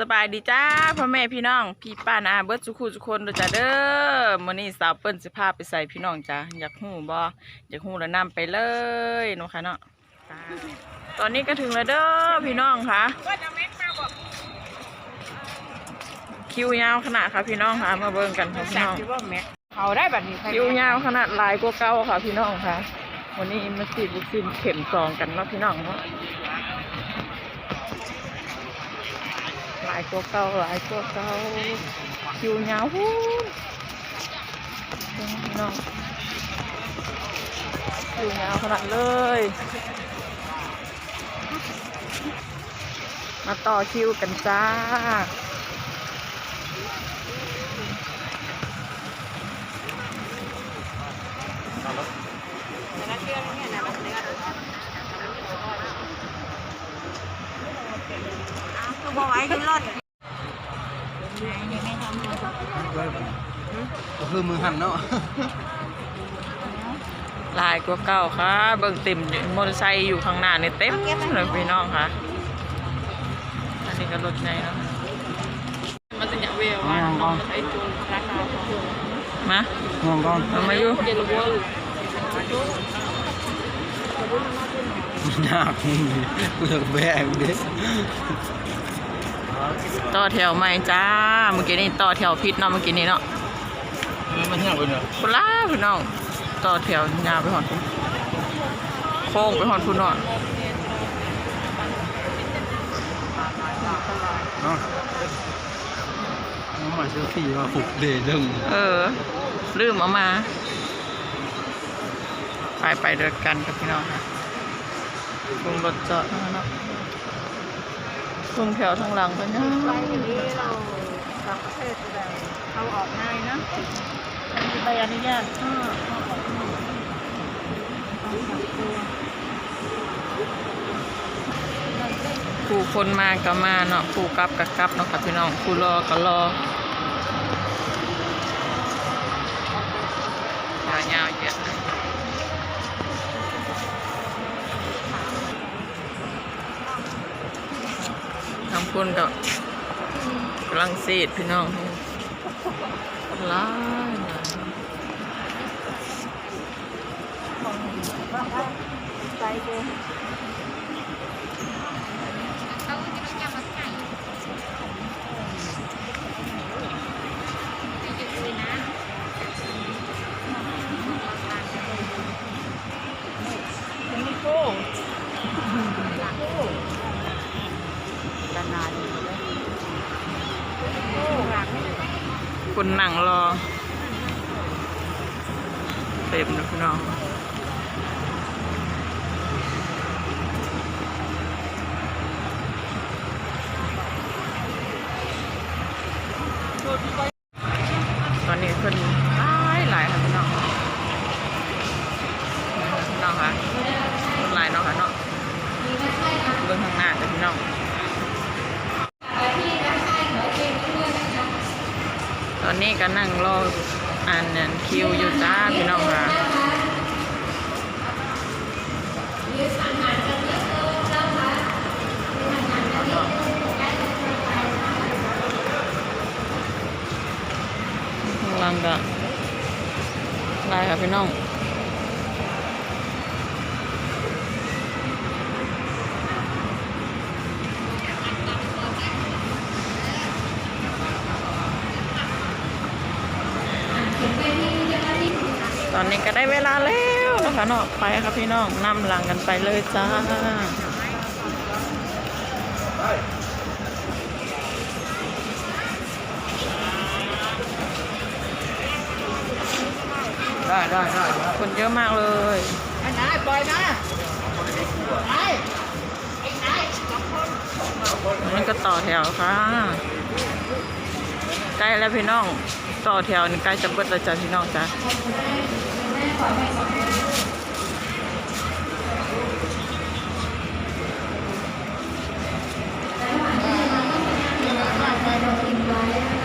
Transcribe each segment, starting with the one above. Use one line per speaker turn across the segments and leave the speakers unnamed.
สบายดีจ้าพ่อแม่พี่น้อง พี่ป้านาเบิร์ดสุขุสุคนเด้อจ้าเด้อมื้อนี้สาวเปิ้นสิพาไปใส่พี่น้องจ้าอยากฮู้บ่อยากฮู้แล้วนำไปเลยเนาะค่ะเนาะจ้าตอนนี้ก็ถึงแล้วเด้อพี่น้องค่ะคิวยาวขนาดค่ะพี่น้องค่ะมาเบิ่งกันค่ะพี่น้อง
เขาได้แบบนี้
คิวยาวขนาดหลายกว่าเก่าค่ะพี่น้องค่ะ วันนี้มาฉีดวัคซีนเข็มสองกันเนาะพี่น้องเนาะายกว่าเก่าหลายกว่าเก่าคิวยาวน้องคิวยาวขนาดเลย มาต่อคิวกันจ้า
คื บอกไว้ขึ้นรถ
ก็คือมือหันเนาะ
หลายกว่าเก่าค่ะ เบิ่งเต็มมอเตอร์ไซค์อยู่ข้างหน้านี่เต็มเลยพี่น้องค่ะ อันนี้ก็รถใหญ่เนาะมันจะอยากเวลว่าน้องใช้จูนราคามา
ง่วงก่อน
เอามาอยู่
ยากกูอยากแบกเด็ก
ต่อแถวใหม่จ้า เมื่อกี้นี่ต่อแถวพิษเนาะเมื่อกี้นี่เนาะ
มันยากไปเนาะ
คุณล่าพี่น้องต่อแถวยาวไปหอดพุ่นโค้งไปหอดพุ่นเนาะ
เนาะน้องหมาเซลฟี่มาปลุกเดย์ดึง
เออ ลืมเอามา ไปไปเดินกันกับพี่น้องค่ะลงรถจอดแล้วเนาะ ลงแถวทางหลังไปนะ
ไปอย่างนี้เราต่างประเทศแต่เขาออกง่ายนะ
มีใบอนุญาต
อ่าเขาออกง่ายต้องกักตัว
ผู้คนมาก็มาเนาะผู้กลับก็กลับเนาะค่ะพี่น้องผู้รอก็รอยาวๆเยอะ เลยทางพุ่นก็กำลังซีดพี่น้องลายหลาย
ใจเย็น นานๆเลยโอ้หลัง
คนหนังรอเต็มนะพี่น้องตอนนี้คนหลายหลายค่ะพี่น้องพี่น้องค่ะคนหลายเนาะค่ะเนาะเบื้องข้างหน้าแต่พี่น้อง ตอนนี้ ก็นั่งรออ่านนั่นคิวอยู่จ้าพี่น้องค่ะข้างหล่างก็ได้ค่ะพี่น้อง ตอนนี้ก็ได้เวลาแล้วนะคะเนาะไปครับพี่น้องนำหลังกันไปเลยจ้า
ได้ได้ได้
คนเยอะมากเลย
ไอ้นายปล่อยนะไอ้
อันนี้ก็ต่อแถวค่ะใกล้แล้วพี่น้อง ต่อแถวใกล้จังหวัดรล้วจ้ะพี่น้องจ้ะไปดนกินไว้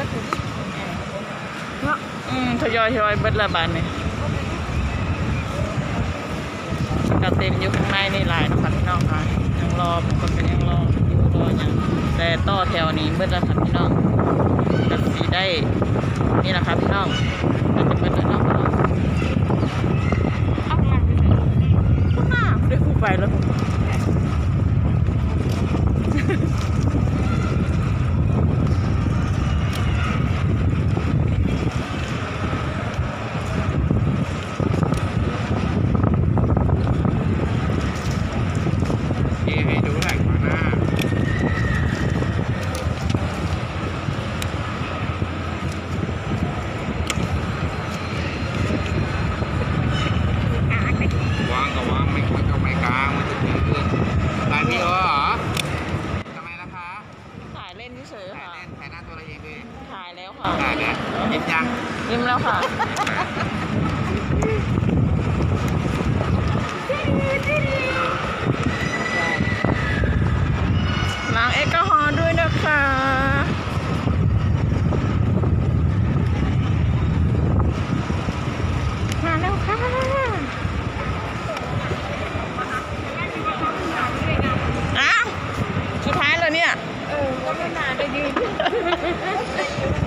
บิดอยู่เนาะ
อืมทยอยทยอยเบิดละบาทนี่ก็เต็มอยู่ข้างในนี่หลายนะคะพี่น้องค่ะยังรอคนเป็นยังรออยู่รออย่างแต่ต่อแถวนี้เบิดละค่ะพี่น้องจะสีได้นี่แหละค่ะพี่น้องก็จะเบิดแล้วเนาะพี่น้อง
เอางานไปเถอะ
ข้างหน้าไม่ได้คู่ไปแล้ว
นี่ให้ดูแหล่งมาหน้า วางก็วางไม่ควรก็ไม่กลางมันจะถึงขึ้นลายพี่เออเหรอทำไมล่ะคะ
ถ่ายเล่นเฉยๆ
ถ่าย
ค่ะ
เล่นถ่ายหน้าตัวเราเองด้วย
ถ่ายแล้วค่ะ
ถ่ายแล้วยิ้มยัง
ยิ้มแล้วค่ะ ล้างแอลกอฮอล์ด้วยนะคะ
มาแล้วค่ะ
อ้าวสุดท้ายเลยเนี่ย
เออ ก็ไม่นานได้ดี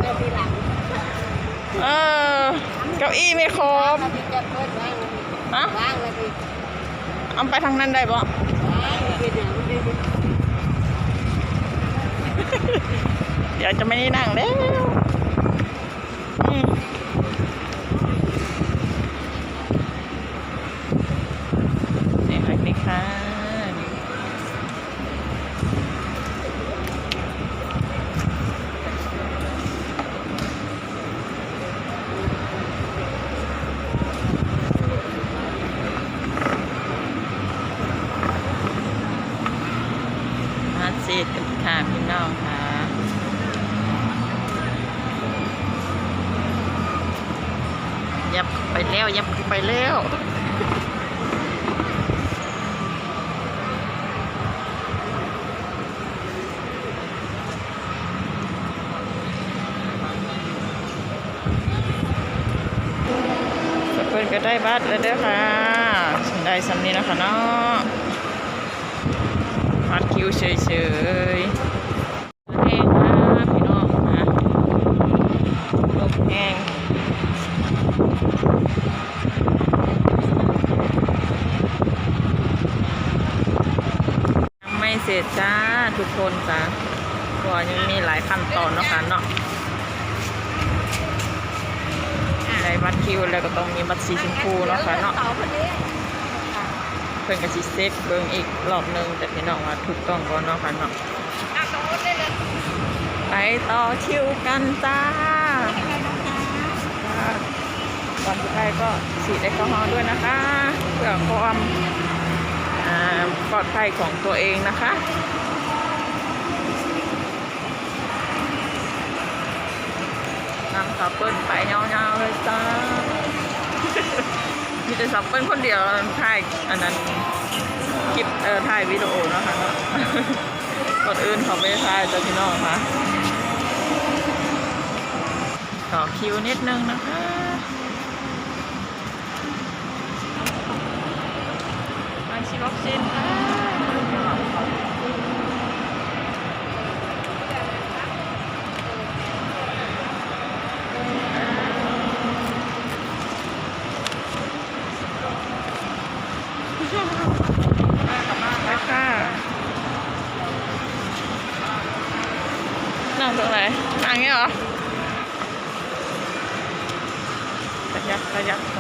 เดี๋ยวทีหลัง
เออเก้าอี้ไม่ครบ
เราจะเปิดว่าง
อะ
ว่างเลย
เอาไปทางนั้นได้ปะ
เลยดิเนี่ยมันดิ
เดี๋ยวจะไม่ได้นั่งแล้วอืมนี่ค่ะนี่ค่ะ มาเสร็จกันค่ะพี่น้องค่ะยับไปแล้วยับไปแล้วสเปินก็ได้บัตรแล้วเด้อค่ะได้สำนี้นะคะเนาะ พัดคิวเฉยๆแห้งมากพี่น้องนะลมแห้งไม่เสร็จจ้าทุกคนจ้าเพราะว่ายังมีหลายขั้นตอนนะคะเนาะในบัตรคิวแล้วก็ต้องมีบัตรสีชมพูเนาะค่ะเนาะ เพิ่นก็สิเซ็ตเบิ่งอีกรอบหนึงแต่พี่น้องว่าถูกต้องก่อนเนาะค่ะเนาะ
ไป
ต่อคิวกันจ้าก่อนสุดท้ายก็ฉีดแอลกอฮอล์ด้วยนะคะ เพื่อความปลอดภัยของตัวเองนะคะนำสับเปิ้ลไปยาวๆเลยจ้า มีแต่สับเปิ้ลคนเดียวถ่ายอันนั้นคลิปเออถ่ายวิดีโอนะคะก่อนอื่นเขาไม่ได้ถ่ายจะพี่น้องค่ะต่อคิวนิดนึงนะคะมาชิมวัคซีนค่ะไปค่ะนั่งตรงไหนนั่งอย่างนี้เหรอ ระยักระยักไป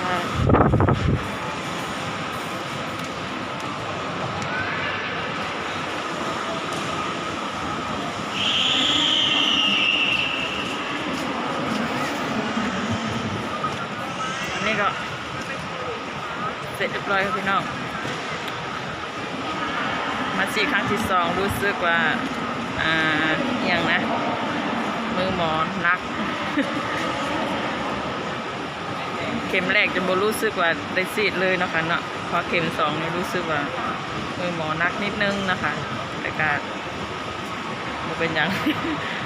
อันนี้ก็ เสร็จเรีย บร้อยครับพี่น้อง มาสี่ครั้งที่สองรู้สึกว่าอ่าอย่างนะ มือหมอนนัก เข็มแรกจะบรู้สึกว่าได้ซีดเลยนะคะเนาะพอเข็มสองนี่รู้สึกว่า มือหมอนักนิดนึงนะคะ แต่ก็บ่เป็นหยัง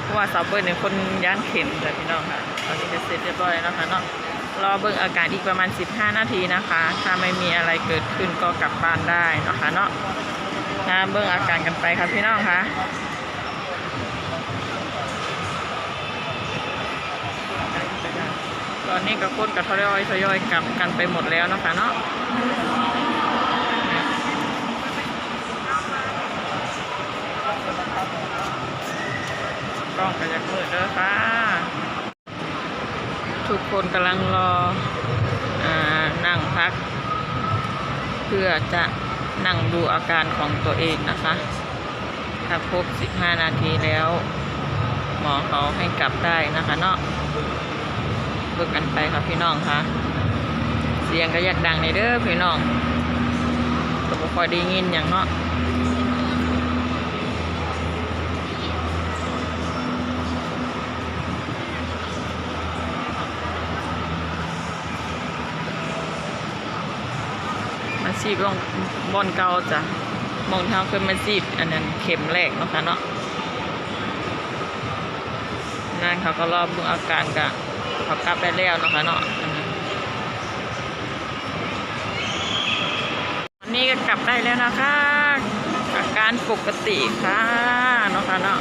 เพราะว่าสาเบิร์เนี่ยคนย่านเข็มจ้ะพี่น้องค่ะตอนนี้จะเสร็จเรียบร้อยแล้วค่ะเนาะ รอเบิ่งอาการอีกประมาณ 15 นาทีนะคะ ถ้าไม่มีอะไรเกิดขึ้นก็กลับบ้านได้นะคะเนาะนะเบิ่งอาการกันไปค่ะพี่น้องค่ะตอนนี้ก็คนกับทยอยทยอยกลับกันไปหมดแล้วนะคะเนาะกล้องก็จะมืดเด้อค่ะ ทุกคนกำลังรออนั่งพัก เพื่อจะนั่งดูอาการของตัวเองนะคะ ถ้าครบ 15 นาทีแล้ว หมอเขาให้กลับได้นะคะเนาะเบิกกันไปครับพี่น้องคะเสียงก็อยากดังในเด้อพี่น้องก็บ่ค่อยได้ยินอย่างเนาะ จีบลงบอนเก่าจ้ะมองเท้าเคยมาซีบอันนั้นเข็มแรกเนาะค่ะเนาะนั่นเขาก็รอบดูอาการกะเขากลับได้แล้วเนาะคะเนาะอันนี้ก็กลับได้แล้วนะคะอาการปกติค่ะเนาะค่ะเนาะ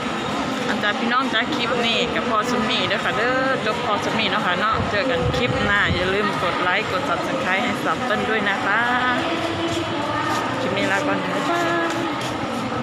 อันจากพี่น้องจากคลิปนี้กับพอสมีเด้อค่ะเด้อจบพอสมีเนาะค่ะเนาะเจอกันคลิปหน้าอย่าลืมกดไลค์กด subscribe ให้สับเต้นด้วยนะคะ นี้ลาก่อนบ๊ายบาย